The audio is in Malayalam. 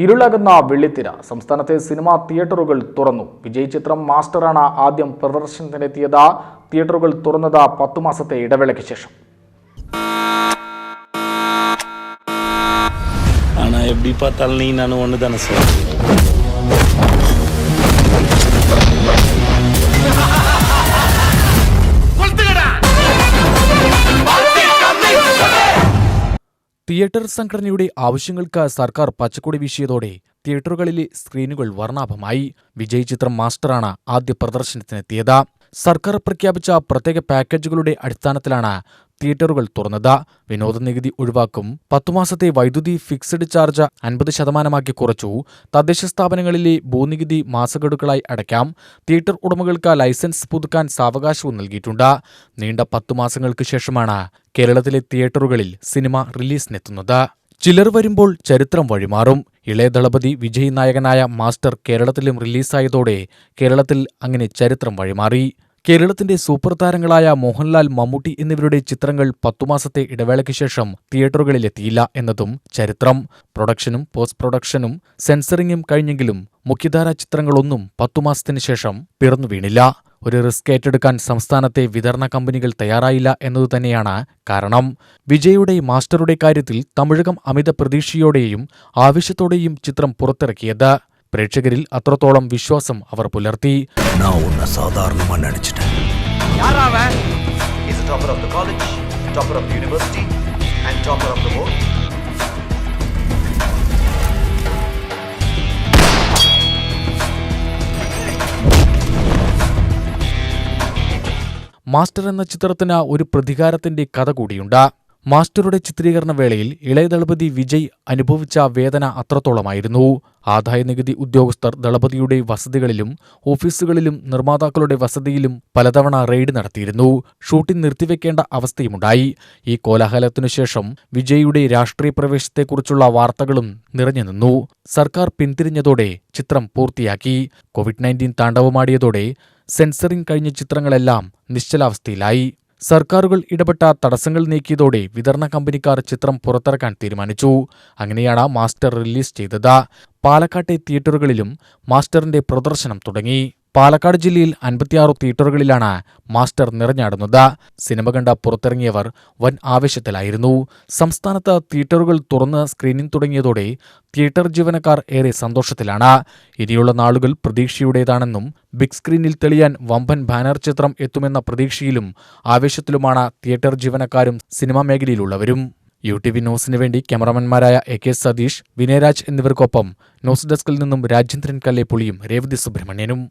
ഇരുളകുന്ന വെള്ളിത്തിര സംസ്ഥാനത്തെ സിനിമാ തിയേറ്ററുകൾ തുറന്നു വിജയ് ചിത്രം മാസ്റ്ററാണ് ആദ്യം പ്രദർശനത്തിനെത്തിയത് തിയേറ്ററുകൾ തുറന്നത് പത്തു മാസത്തെ ഇടവേളയ്ക്ക് ശേഷം ஆனால் எப்படி பார்த்தாலும் நீ நானும் ஒன்று தானே சார் തിയേറ്റർ സംഘടനയുടെ ആവശ്യങ്ങൾക്ക് സർക്കാർ പച്ചക്കൊടി വീശിയതോടെ തിയേറ്ററുകളിലെ സ്ക്രീനുകൾ വർണാഭമായി. വിജയ് ചിത്രം മാസ്റ്ററാണ് ആദ്യ പ്രദർശനത്തിനെത്തിയത്. സർക്കാർ പ്രഖ്യാപിച്ച പ്രത്യേക പാക്കേജുകളുടെ അടിസ്ഥാനത്തിലാണ് തിയേറ്ററുകൾ തുറന്നത്. വിനോദ നികുതി ഒഴിവാക്കും. പത്തുമാസത്തെ വൈദ്യുതി ഫിക്സഡ് ചാർജ് അൻപത് ശതമാനമാക്കി കുറച്ചു. തദ്ദേശ സ്ഥാപനങ്ങളിലെ ഭൂനികുതി മാസഗഡുക്കളായി അടയ്ക്കാം. തിയേറ്റർ ഉടമകൾക്ക് ലൈസൻസ് പുതുക്കാൻ സാവകാശവും നൽകിയിട്ടുണ്ട്. നീണ്ട പത്തു മാസങ്ങൾക്ക് ശേഷമാണ് കേരളത്തിലെ തിയേറ്ററുകളിൽ സിനിമ റിലീസിനെത്തുന്നത്. ചിലർ വരുമ്പോൾ ചരിത്രം വഴിമാറും. ഇളയ ദളപതി വിജയ് നായകനായ മാസ്റ്റർ കേരളത്തിലും റിലീസായതോടെ കേരളത്തിൽ അങ്ങനെ ചരിത്രം വഴിമാറി. കേരളത്തിന്റെ സൂപ്പർ താരങ്ങളായ മോഹൻലാൽ മമ്മൂട്ടി എന്നിവരുടെ ചിത്രങ്ങൾ പത്തുമാസത്തെ ഇടവേളയ്ക്ക് ശേഷം തിയേറ്ററുകളിലെത്തിയില്ല എന്നതും ചരിത്രം. പ്രൊഡക്ഷനും പോസ്റ്റ് പ്രൊഡക്ഷനും സെൻസറിങ്ങും കഴിഞ്ഞെങ്കിലും മുഖ്യധാരാ ചിത്രങ്ങളൊന്നും പത്തുമാസത്തിന് ശേഷം പിറന്നു വീണില്ല. ഒരു റിസ്ക് ഏറ്റെടുക്കാൻ സംസ്ഥാനത്തെ വിതരണ കമ്പനികൾ തയ്യാറായില്ല എന്നതുതന്നെയാണ് കാരണം. വിജയുടെ മാസ്റ്ററുടെ കാര്യത്തിൽ തമിഴകം അമിത പ്രതീക്ഷയോടെയും ആവശ്യത്തോടെയും ചിത്രം പുറത്തിറക്കിയത്. പ്രേക്ഷകരിൽ അത്രത്തോളം വിശ്വാസം അവർ പുലർത്തി. സാധാരണ മണ്ണടിച്ചിട്ട് മാസ്റ്റർ എന്ന ചിത്രത്തിന് ഒരു പ്രതികാരത്തിന്റെ കഥ കൂടിയുണ്ട്. മാസ്റ്ററുടെ ചിത്രീകരണ വേളയിൽ ഇളയ ദളപതി വിജയ് അനുഭവിച്ച വേദന അത്രത്തോളമായിരുന്നു. ആദായനികുതി ഉദ്യോഗസ്ഥർ ദളപതിയുടെ വസതികളിലും ഓഫീസുകളിലും നിർമ്മാതാക്കളുടെ വസതിയിലും പലതവണ റെയ്ഡ് നടത്തിയിരുന്നു. ഷൂട്ടിംഗ് നിർത്തിവെക്കേണ്ട അവസ്ഥയുമുണ്ടായി. ഈ കോലാഹലത്തിനു ശേഷം രാഷ്ട്രീയ പ്രവേശത്തെക്കുറിച്ചുള്ള വാർത്തകളും നിറഞ്ഞു നിന്നു. സർക്കാർ പിന്തിരിഞ്ഞതോടെ ചിത്രം പൂർത്തിയാക്കി. കോവിഡ് നയന്റീൻ താണ്ഡവമാടിയതോടെ സെൻസറിംഗ് കഴിഞ്ഞ ചിത്രങ്ങളെല്ലാം നിശ്ചലാവസ്ഥയിലായി. സർക്കാരുകൾ ഇടപെട്ട തടസ്സങ്ങൾ നീക്കിയതോടെ വിതരണ കമ്പനിക്കാർ ചിത്രം പുറത്തിറക്കാൻ തീരുമാനിച്ചു. അങ്ങനെയാണ് മാസ്റ്റർ റിലീസ് ചെയ്തത്. പാലക്കാട്ടെ തിയേറ്ററുകളിലും മാസ്റ്ററിന്റെ പ്രദർശനം തുടങ്ങി. പാലക്കാട് ജില്ലയിൽ അൻപത്തിയാറ് തിയേറ്ററുകളിലാണ് മാസ്റ്റർ നിറഞ്ഞാടുന്നത്. സിനിമ കണ്ട പുറത്തിറങ്ങിയവർ വൻ ആവേശത്തിലായിരുന്നു. സംസ്ഥാനത്ത് തിയേറ്ററുകൾ തുറന്ന് സ്ക്രീനിംഗ് തുടങ്ങിയതോടെ തിയേറ്റർ ജീവനക്കാർ ഏറെ സന്തോഷത്തിലാണ്. ഇനിയുള്ള നാളുകൾ പ്രതീക്ഷയുടേതാണെന്നും ബിഗ് സ്ക്രീനിൽ തെളിയാൻ വമ്പൻ ബാനർ ചിത്രം എത്തുമെന്ന പ്രതീക്ഷയിലും ആവേശത്തിലുമാണ് തിയേറ്റർ ജീവനക്കാരും സിനിമാ മേഖലയിലുള്ളവരും. യു ടി വി ന്യൂസിന് വേണ്ടി ക്യാമറമാൻമാരായ എ കെ സതീഷ് വിനയരാജ് എന്നിവർക്കൊപ്പം ന്യൂസ് ഡെസ്കിൽ നിന്നും രാജേന്ദ്രൻ കല്ലേപ്പുളിയും രേവതി സുബ്രഹ്മണ്യനും.